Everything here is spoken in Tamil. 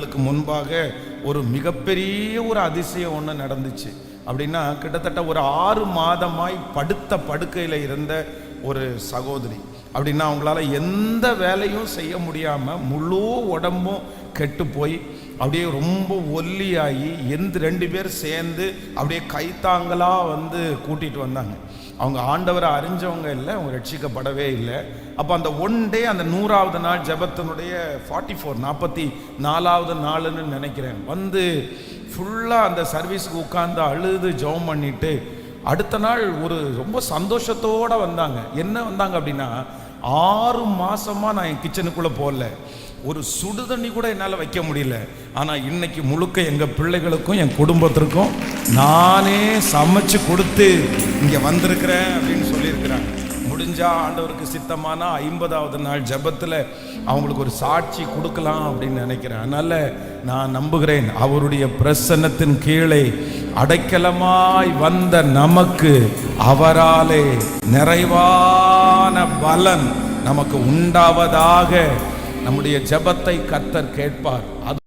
நாட்களுக்கு முன்பாக ஒரு மிகப்பெரிய ஒரு அதிசயம் ஒன்று நடந்துச்சு. அப்படின்னா கிட்டத்தட்ட ஒரு ஆறு மாதமாய் படுத்த படுக்கையில் இருந்த ஒரு சகோதரி. அப்படின்னா அவங்களால எந்த வேலையும் செய்ய முடியாமல் முழு உடம்பும் கெட்டு போய் அப்படியே ரொம்ப ஒல்லியாகி எந்த ரெண்டு பேர் சேர்ந்து அப்படியே கைத்தாங்களாக வந்து கூட்டிட்டு வந்தாங்க. அவங்க ஆண்டவரை அறிஞ்சவங்க இல்லை அவங்க ரட்சிக்கப்படவே இல்லை. அப்போ அந்த ஒன் டே அந்த நூறாவது நாள் ஜபத்தினுடைய ஃபார்ட்டி ஃபோர் நாற்பத்தி நாலாவது நாளுன்னு நினைக்கிறேன். வந்து ஃபுல்லாக அந்த சர்வீஸ்க்கு உட்காந்து அழுது ஜெபம் பண்ணிவிட்டு அடுத்த நாள் ஒரு ரொம்ப சந்தோஷத்தோடு வந்தாங்க. என்ன வந்தாங்க அப்படின்னா ஆறு மாதமாக நான் என் கிச்சனுக்குள்ளே போகல. ஒரு சுடு தண்ணி கூட என்னால் வைக்க முடியல. ஆனால் இன்னைக்கு முழுக்க எங்கள் பிள்ளைகளுக்கும் என் குடும்பத்திற்கும் நானே சமைச்சு கொடுத்து இங்கே வந்திருக்கிறேன் அப்படின்னு சொல்லியிருக்கிறாங்க. முடிஞ்சா ஆண்டவருக்கு சித்தமான ஐம்பதாவது நாள் ஜெபத்தில் அவங்களுக்கு ஒரு சாட்சி கொடுக்கலாம் அப்படின்னு நினைக்கிறேன். அதனால் நான் நம்புகிறேன் அவருடைய பிரசன்னத்தின் கீழே அடைக்கலமாய் வந்த நமக்கு அவராலே நிறைவான பலன் நமக்கு உண்டாவதாக நம்முடைய ஜெபத்தை கர்த்தர் கேட்பார். அது